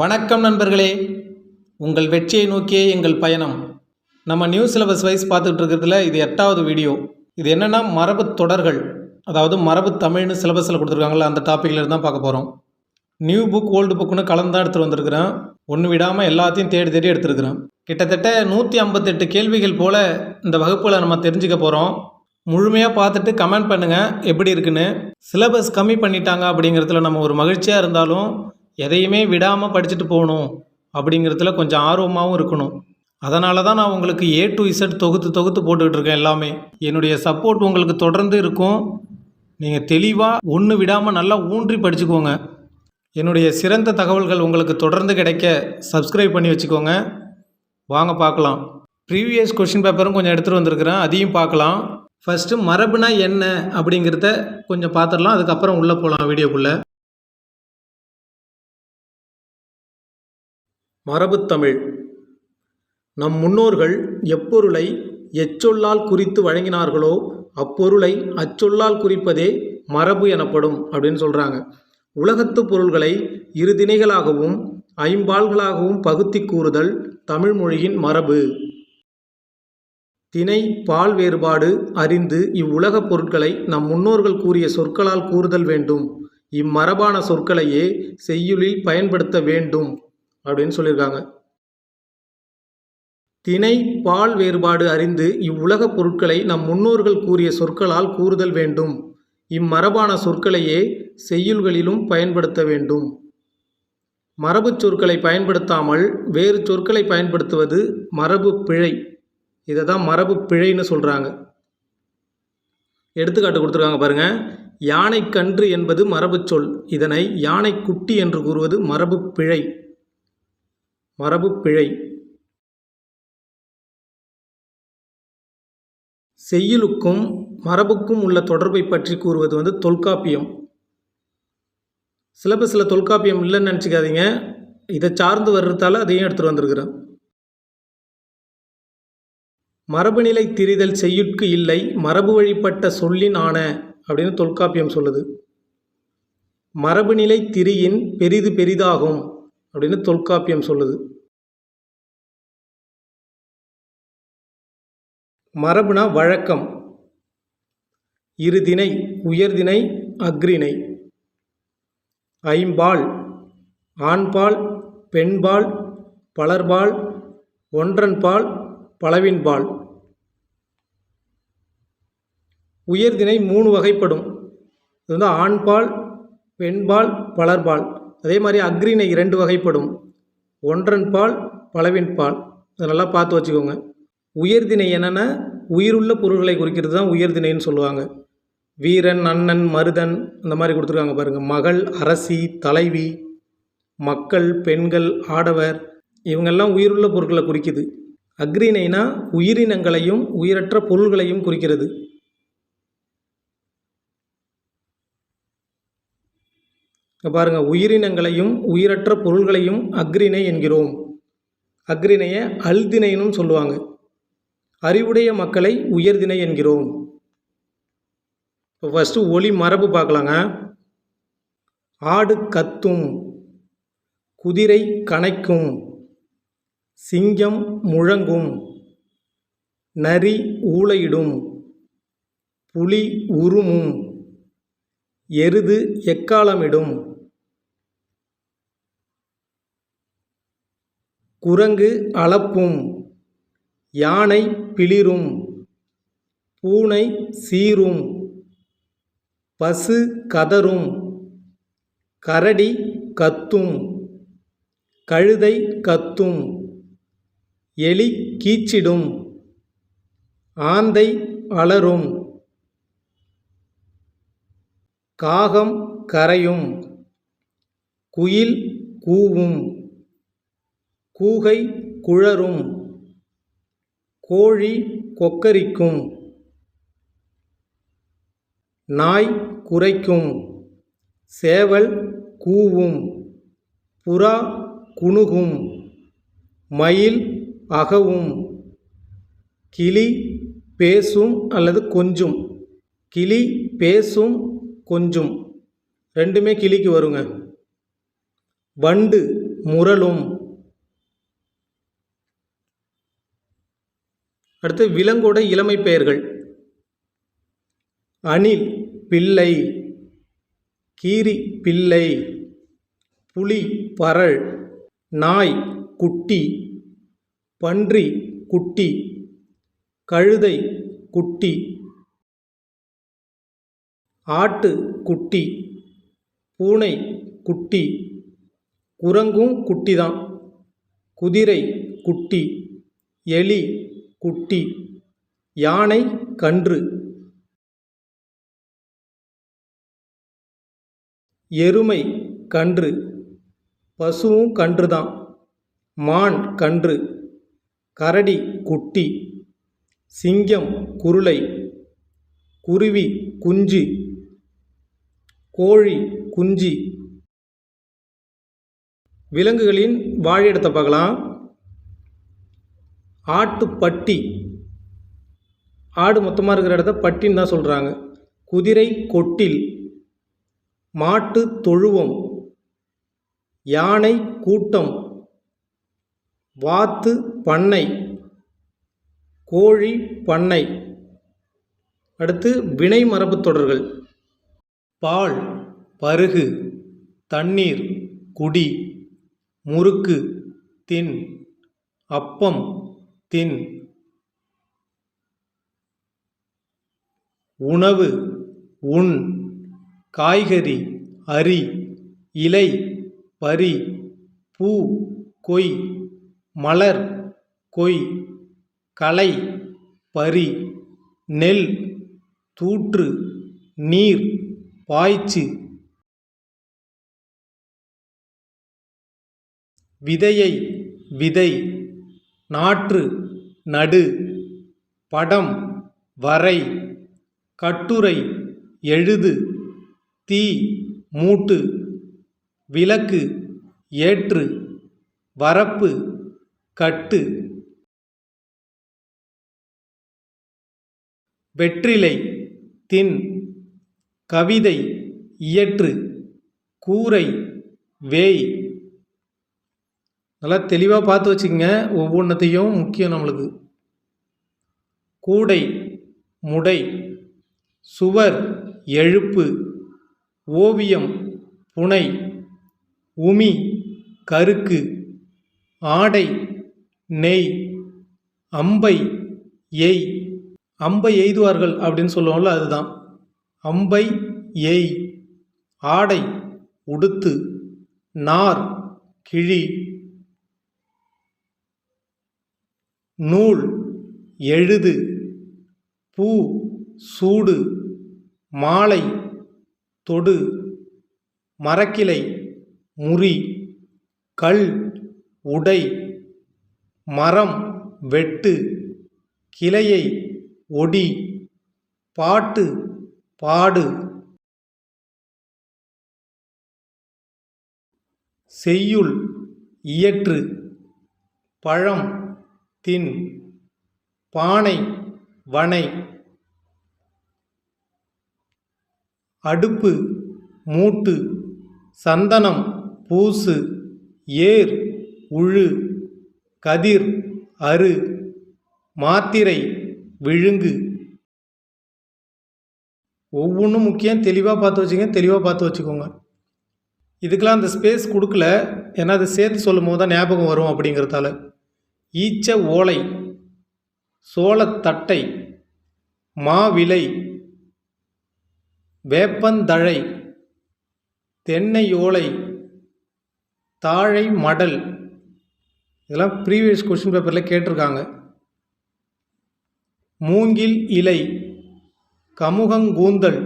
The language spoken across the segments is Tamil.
வணக்கம் நண்பர்களே. உங்கள் வெற்றியை நோக்கியே எங்கள் பயணம். நம்ம நியூ சிலபஸ் வைஸ் பார்த்துட்டு இருக்கிறதுல இது எட்டாவது வீடியோ இது என்னென்னா மரபு தொடர்கள். அதாவது மரபு தமிழ்னு சிலபஸில் கொடுத்துருக்காங்களா அந்த டாப்பிக்கில் இருந்து தான் பார்க்க போகிறோம் நியூ புக் ஓல்டு புக்குன்னு கலந்து தான் எடுத்துகிட்டு வந்திருக்கிறேன். ஒன்று விடாமல் எல்லாத்தையும் தேடி தேடி எடுத்துருக்கிறேன். கிட்டத்தட்ட நூற்றி ஐம்பத்தெட்டு கேள்விகள் போல் இந்த வகுப்பில் நம்ம தெரிஞ்சுக்க போகிறோம் முழுமையாக பார்த்துட்டு கமெண்ட் பண்ணுங்கள் எப்படி இருக்குன்னு. சிலபஸ் கம்மி பண்ணிட்டாங்க அப்படிங்கிறதுல நம்ம ஒரு மகிழ்ச்சியாக இருந்தாலும் எதையுமே விடாமல் படிச்சுட்டு போகணும் அப்படிங்கிறதுல கொஞ்சம் ஆர்வமாகவும் இருக்கணும். அதனால தான் நான் உங்களுக்கு ஏ டு இசட் தொகுத்து தொகுத்து போட்டுக்கிட்டு இருக்கேன் எல்லாமே. என்னுடைய சப்போர்ட் உங்களுக்கு தொடர்ந்து இருக்கும். நீங்கள் தெளிவாக ஒன்று விடாமல் நல்லா ஊன்றி படிச்சுக்கோங்க. என்னுடைய சிறந்த தகவல்கள் உங்களுக்கு தொடர்ந்து கிடைக்க சப்ஸ்கிரைப் பண்ணி வச்சுக்கோங்க. வாங்க பார்க்கலாம். ப்ரீவியஸ் கொஷின் பேப்பரும் கொஞ்சம் எடுத்துகிட்டு வந்திருக்கிறேன். அதையும் பார்க்கலாம். ஃபஸ்ட்டு மரபுனா என்ன அப்படிங்கிறத கொஞ்சம் பார்த்துடலாம். அதுக்கப்புறம் உள்ளே போகலாம் வீடியோக்குள்ளே. மரபுத்தமிழ் நம் முன்னோர்கள் எப்பொருளை எச்சொல்லால் குறித்து வழங்கினார்களோ அப்பொருளை அச்சொல்லால் குறிப்பதே மரபு எனப்படும் அப்படின்னு சொல்கிறாங்க உலகத்து பொருள்களை இரு திணைகளாகவும் ஐம்பால்களாகவும் பகுத்தி கூறுதல் தமிழ் மொழியின் மரபு. திணை பால் வேறுபாடு அறிந்து இவ்வுலகப் பொருட்களை நம் முன்னோர்கள் கூறிய சொற்களால் கூறுதல் வேண்டும். இம்மரபான சொற்களையே செய்யுளில் பயன்படுத்த வேண்டும். அப்படின்னு சொல்லியிருக்காங்க. திணை பால் வேறுபாடு அறிந்து இவ்வுலகப் பொருட்களை நம் முன்னோர்கள் கூறிய சொற்களால் கூறுதல் வேண்டும். இம்மரபான சொற்களையே செய்யுள்களிலும் பயன்படுத்த வேண்டும். மரபுச் சொற்களை பயன்படுத்தாமல் வேறு சொற்களை பயன்படுத்துவது மரபு பிழை. இதை தான் மரபு பிழைன்னு சொல்கிறாங்க எடுத்துக்காட்டு கொடுத்துருக்காங்க பாருங்க. யானைக்கன்று என்பது மரபுச் சொல். இதனை யானைக்குட்டி என்று கூறுவது மரபு பிழை. மரபு பிழை. செய்யுளுக்கும் மரபுக்கும் உள்ள தொடர்பை பற்றி கூறுவது வந்து தொல்காப்பியம். சிலபஸில் தொல்காப்பியம் இல்லைன்னு நினச்சிக்காதீங்க. இதை சார்ந்து வர்றதால அதையும் எடுத்துகிட்டு வந்திருக்கிறேன். மரபுநிலை திரிதல் செய்யுட்கு இல்லை மரபு வழிப்பட்ட சொல்லின் ஆன அப்படின்னு தொல்காப்பியம் சொல்லுது. மரபுநிலை திரியின் பெரிது பெரிதாகும். அப்படின்னு தொல்காப்பியம் சொல்லுது. மரபுனா வழக்கம். இருதினை உயர்தினை அக்ரிணை ஐம்பால் ஆண்பால் பெண்பால் பலர்பால் ஒன்றன்பால் பலவின்பால். உயர்தினை மூணு வகைப்படும். இது வந்து ஆண்பால் பெண்பால் பலர்பால். அதே மாதிரி அக்ரிணை ரெண்டு வகைப்படும். ஒன்றன் பால் பலவின் பால். அதை நல்லா பார்த்து வச்சுக்கோங்க. உயர்திணை என்னென்னா? உயிருள்ள பொருள்களை குறிக்கிறது தான் உயர்திணைன்னு சொல்லுவாங்க. வீரன் அண்ணன் மருதன் அந்த மாதிரி கொடுத்துருக்காங்க பாருங்கள் மகள் அரசி தலைவி மக்கள் பெண்கள் ஆடவர் இவங்கெல்லாம் உயிருள்ள பொருட்களை குறிக்குது. அக்ரிணைனா உயிரினங்களையும் உயிரற்ற பொருள்களையும் குறிக்கிறது. பாருங்கள் உயிரினங்களையும் உயிரற்ற பொருள்களையும் அக்ரிணை என்கிறோம். அக்ரிணையை அல்திணைனும் சொல்லுவாங்க. அறிவுடைய மக்களை உயர்திணை என்கிறோம். இப்போ ஃபஸ்ட்டு ஒளி மரபு பார்க்கலாங்க. ஆடு கத்தும் குதிரை கனைக்கும் சிங்கம் முழங்கும் நரி ஊளையிடும் புலி உருமும் எருது எக்காலமிடும். குரங்கு அளப்பும் யானை பிளிரும் பூனை சீரும் பசு கதரும் கரடி கத்தும் கழுதை கத்தும் எலி கீச்சிடும் ஆந்தை அலறும் காகம் கரையும் குயில் கூவும். கூகை குழறும் கோழி கொக்கரிக்கும் நாய் குரைக்கும் சேவல் கூவும் புறா குணுகும் மயில் அகவும் கிளி பேசும் அல்லது கொஞ்சும் கிளி பேசும் கொஞ்சும் ரெண்டுமே கிளிக்கு வருங்க. வண்டு முரளும் அடுத்து விலங்கோட இளமை பெயர்கள். அணில் பிள்ளை. கீரி பிள்ளை. புலி பரல் நாய் குட்டி. பன்றி குட்டி. கழுதை குட்டி. ஆட்டு குட்டி. பூனை குட்டி. குரங்கும் குட்டி தான் குதிரை குட்டி. எலி குட்டி யானை கன்று எருமை கன்று பசுவும் கன்று தான் மான் கன்று கரடி குட்டி சிங்கம் குருளை குருவி குஞ்சு கோழி குஞ்சு. விலங்குகளின் வாழிடத்தை பார்க்கலாம். ஆட்டுப்பட்டி. ஆடு மொத்தமாக இருக்கிற இடத்த பட்டின்னு தான் சொல்கிறாங்க குதிரை கொட்டில் மாட்டு தொழுவம் யானை கூட்டம் வாத்து பண்ணை கோழி பண்ணை. அடுத்து வினை மரபு தொடர்கள். பால் பருகு தண்ணீர் குடி முறுக்கு தின் அப்பம் தின் உணவு உண் காய்கறி அரி இலை பரி பூ கொய் மலர் கொய் களை பரி நெல் தூற்று நீர் பாய்ச்சு விதையை விதை நாற்று நடு படம் வரை கட்டுரை எழுது தீ மூட்டு விளக்கு ஏற்று வரப்பு கட்டு. வெற்றிலை தின் கவிதை இயற்று கூரை வேய். நல்லா தெளிவாக பார்த்து வச்சுக்கோங்க. ஒவ்வொன்றத்தையும் முக்கியம் நம்மளுக்கு. கூடை முடை சுவர் எழுப்பு ஓவியம் புனை உமி கருக்கு ஆடை நெய் அம்பை எய் அம்பை எய்துவார்கள் அப்படின்னு சொல்லுவோம்ல அதுதான். அம்பை எய் ஆடை உடுத்து நார் கிழி. நூல் எழுது பூ சூடு மாலை தொடு மரக்கிளை முறி கல் உடை மரம் வெட்டு கிளையை ஒடி பாட்டு பாடு. செய்யுள் இயற்று பழம் தின் பானை வனை அடுப்பு மூட்டு சந்தனம் பூசு ஏர் உழு கதிர் அரு மாத்திரை விழுங்கு. ஒவ்வொன்றும் முக்கியம் தெளிவாக பார்த்து வச்சுங்க தெளிவாக பார்த்து வச்சுக்கோங்க. இதுக்கெலாம் அந்த ஸ்பேஸ் கொடுக்கல ஏன்னா அதை சேர்த்து சொல்லும் போது தான் ஞாபகம் வரும் அப்படிங்கிறதால. ஈச்ச ஓலை சோளத்தட்டை மாவிலை வேப்பந்தழை தென்னையோலை தாழை மடல். இதெல்லாம் ப்ரீவியஸ் கொஷின் பேப்பரில் கேட்டிருக்காங்க. மூங்கில் இலை கமுகங்கூந்தல்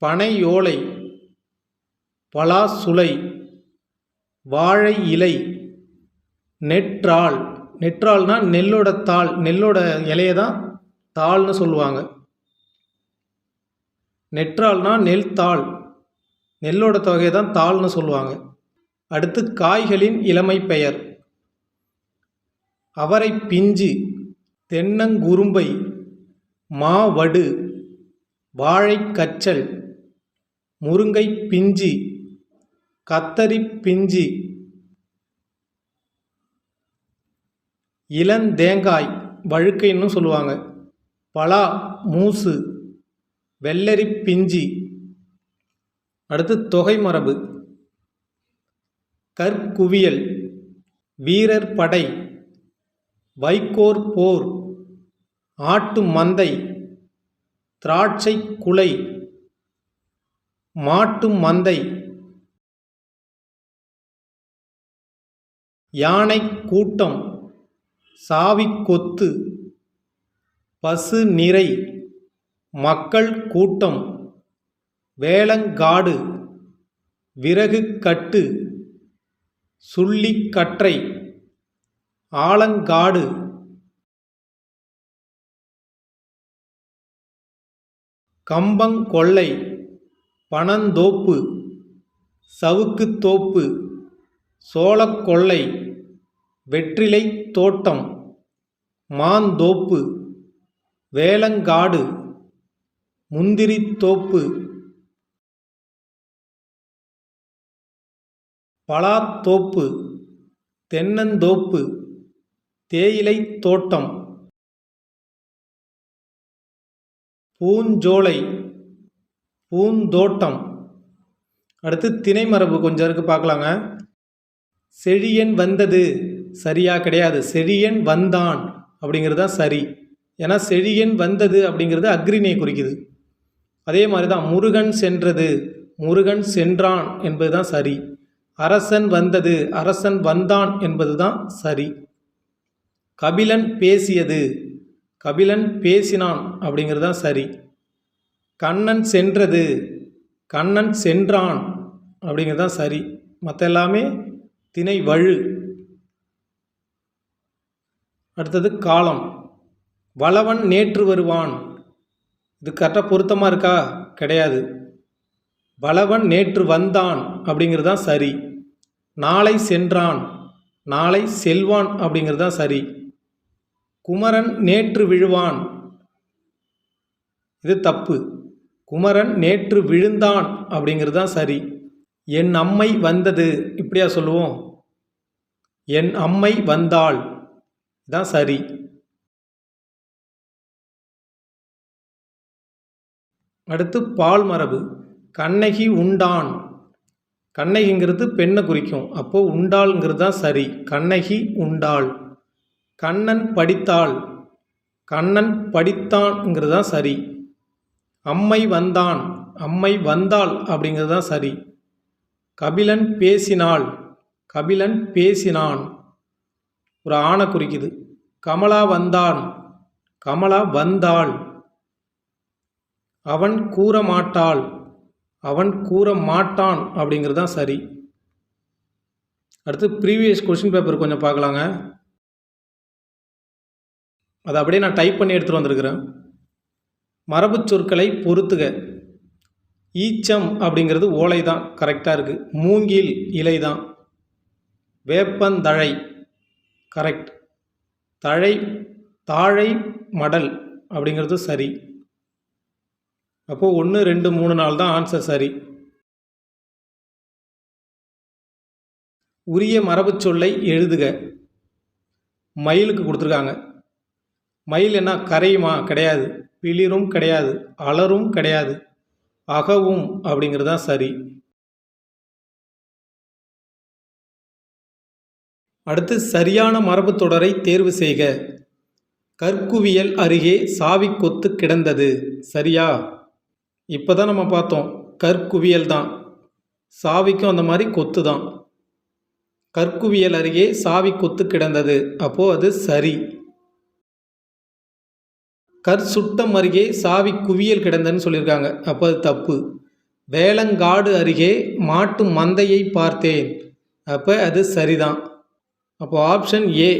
பனையோலை பலாசுலை வாழை இலை. நெற்றாள். நெற்றால்னால் நெல்லோட தாள் நெல்லோட இலையை தான் தாள்னு சொல்லுவாங்க. நெற்றாள்னா நெல் தாள். நெல்லோட தொகையை தான் தாள்னு சொல்லுவாங்க. அடுத்து காய்களின் இளமை பெயர். அவரை பிஞ்சு தென்னங்குரும்பை மாவடு வாழைக்கச்சல் முருங்கை பிஞ்சி கத்தரி பிஞ்சி இளந்தேங்காய் வழுக்கைன்னு சொல்லுவாங்க. பலா மூசு வெள்ளரி பிஞ்சி. அடுத்து தொகை மரபு. கற்குவியல் வீரர் படை வைக்கோர் போர் ஆட்டு மந்தை திராட்சை குலை மாட்டு மந்தை. யானை கூட்டம். சாவிக்கொத்து பசு நிறை மக்கள் கூட்டம் வேளங்காடு விறகு கட்டு சுள்ளிக்கற்றை ஆலங்காடு கம்பங்கொள்ளை பனந்தோப்பு சவுக்குத்தோப்பு சோளக்கொள்ளை வெற்றிலை தோட்டம் மாந்தோப்பு வேலங்காடு முந்திரித்தோப்பு பலாத்தோப்பு தென்னந்தோப்பு தேயிலைத் தோட்டம் பூஞ்சோலை பூந்தோட்டம். அடுத்து திணைமரபு கொஞ்சம் இருக்குது பார்க்கலாங்க. செழியன் வந்தது. சரியாக கிடையாது. செழியன் வந்தான் அப்படிங்கிறது தான் சரி. ஏன்னா செழியன் வந்தது அப்படிங்கிறது அக்ரினை குறிக்குது. அதே மாதிரி தான் முருகன் சென்றது. முருகன் சென்றான் என்பது தான் சரி. அரசன் வந்தது அரசன் வந்தான் என்பது தான் சரி. கபிலன் பேசியது கபிலன் பேசினான் அப்படிங்கிறது தான் சரி. கண்ணன் சென்றது கண்ணன் சென்றான் அப்படிங்கிறது தான் சரி. மற்ற எல்லாமே திணை வழு அடுத்தது காலம். வளவன் நேற்று வருவான். இது கரெக்டாக பொருத்தமாக இருக்கா? கிடையாது. வளவன் நேற்று வந்தான் அப்படிங்கிறது தான் சரி. நாளை சென்றான். நாளை செல்வான் அப்படிங்கிறது தான் சரி. குமரன் நேற்று விழுவான். இது தப்பு. குமரன் நேற்று விழுந்தான் அப்படிங்கிறது தான் சரி. என் அம்மை வந்தது. இப்படியா சொல்லுவோம்? என் அம்மை வந்தாள். தான் சரி. அடுத்து பால் மரபு. கண்ணகி உண்டான். கண்ணகிங்கிறது பெண்ணை குறிக்கும். அப்போது உண்டாள்ங்கிறது தான் சரி. கண்ணகி உண்டாள். கண்ணன் படித்தாள். கண்ணன் படித்தான்ங்கிறது தான் சரி. அம்மை வந்தான். அம்மை வந்தாள் அப்படிங்கிறது தான் சரி. கபிலன் பேசினாள். கபிலன் பேசினான். ஒரு ஆணை குறிக்குது. கமலா வந்தான். கமலா வந்தாள். அவன் கூற மாட்டாள். அவன் கூற மாட்டான் அப்படிங்கிறது தான் சரி. அடுத்து ப்ரீவியஸ் கொஷின் பேப்பர் கொஞ்சம் பார்க்கலாங்க. அதை அப்படியே நான் டைப் பண்ணி எடுத்துகிட்டு வந்திருக்கிறேன். மரபுச் சொற்களை பொறுத்துக. ஈச்சம் அப்படிங்கிறது ஓலை தான் கரெக்டாக இருக்குது மூங்கில் இலை தான் வேப்பந்தழை. கரெக்ட் தழை தாழை மடல் அப்படிங்கிறது சரி. அப்போது ஒன்று ரெண்டு மூணு நாள் தான் ஆன்சர் சரி. உரிய மரபுச் சொல்லை எழுதுக. மயிலுக்கு கொடுத்துருக்காங்க. மயில் என்ன கரையுமா? கிடையாது. பிளிரும் கிடையாது. அலரும் கிடையாது. அகவும் அப்படிங்கிறது தான் சரி. அடுத்து சரியான மரபு தொடரை தேர்வு செய்க. கற்குவியல் அருகே சாவி கொத்து கிடந்தது. சரியா? இப்போ தான் நம்ம பார்த்தோம். கற்குவியல் தான். சாவிக்கும் அந்த மாதிரி கொத்து தான். கற்குவியல் அருகே சாவி கொத்து கிடந்தது. அப்போது அது சரி. கற் சுட்டம் அருகே சாவி குவியல் கிடந்ததுன்னு சொல்லியிருக்காங்க. அப்போ அது தப்பு. வேளங்காடு அருகே மாட்டு மந்தையை பார்த்தேன். அப்போ அது சரிதான். அப்போ ஆப்ஷன் ஏ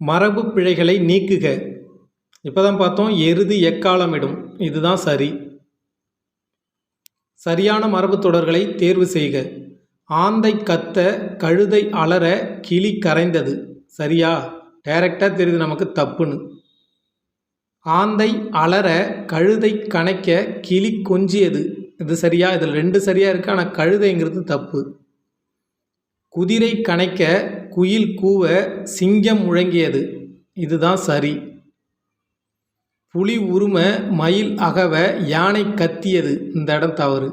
மரபு பிழைகளை நீக்குக. இப்போ தான் பார்த்தோம் எருது எக்காலமிடும். இதுதான் சரி. சரியான மரபு தொடர்களை தேர்வு செய்க. ஆந்தை கத்த கழுதை அலற கிளி கரைந்தது. சரியா? டைரக்டாக தெரியுது நமக்கு தப்புன்னு. ஆந்தை அலற கழுதை கணைக்க கிளி கொஞ்சியது. இது சரியா? இதில் ரெண்டு சரியாக இருக்குது ஆனால் கழுதைங்கிறது தப்பு. குதிரை கணைக்க குயில் கூவ சிங்கம் முழங்கியது. இதுதான் சரி. புலி உரும மயில் அகவ யானை கத்தியது. இந்த இடம் தவறு.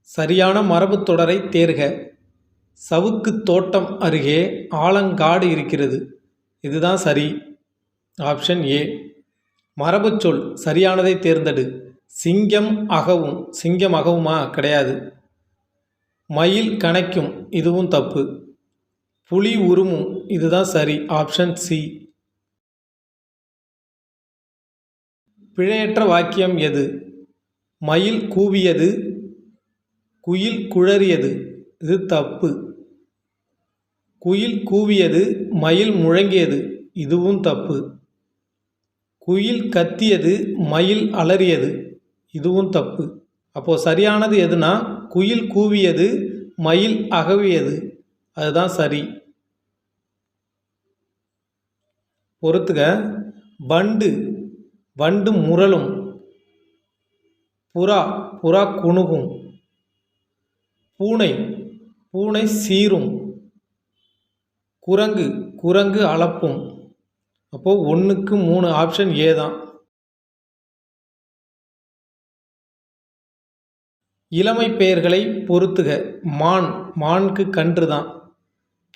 சரியான மரபு தொடரை தேர்க. சவுக்கு தோட்டம் அருகே ஆலங்காடு இருக்கிறது. இதுதான் சரி. Option A. மரபுச் சொல் சரியானதை தேர்ந்தெடு. சிங்கம் அகவும் சிங்கம் அகவுமா கிடையாது. மயில் கணைக்கும் இதுவும் தப்பு. புலி உருமும் இதுதான் சரி ஆப்ஷன் சி பிழையற்ற வாக்கியம் எது? மயில் கூவியது குயில் குழறியது இது தப்பு. குயில் கூவியது மயில் முழங்கியது இதுவும் தப்பு. குயில் கத்தியது மயில் அலறியது இதுவும் தப்பு. அப்போது சரியானது எதுனா குயில் கூவியது மயில் அகவியது. அதுதான் சரி. பொறுத்துக. வண்டு வண்டு முரளும் புறா புறா குணுகும். பூனை பூனை சீரும். குரங்கு குரங்கு அளப்பும். அப்போது ஒன்றுக்கு மூணு ஆப்ஷன் ஏ தான். இளமை பெயர்களை பொறுத்துக. மான் மானுக்கு கன்று தான்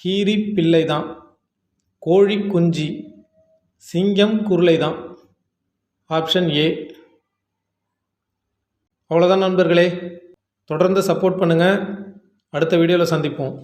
கீரி பிள்ளை தான் கோழி குஞ்சு சிங்கம் குருளை தான் ஆப்ஷன் ஏ. அவ்வளோதான் நண்பர்களே. தொடர்ந்து சப்போர்ட் பண்ணுங்கள் அடுத்த வீடியோவில் சந்திப்போம்.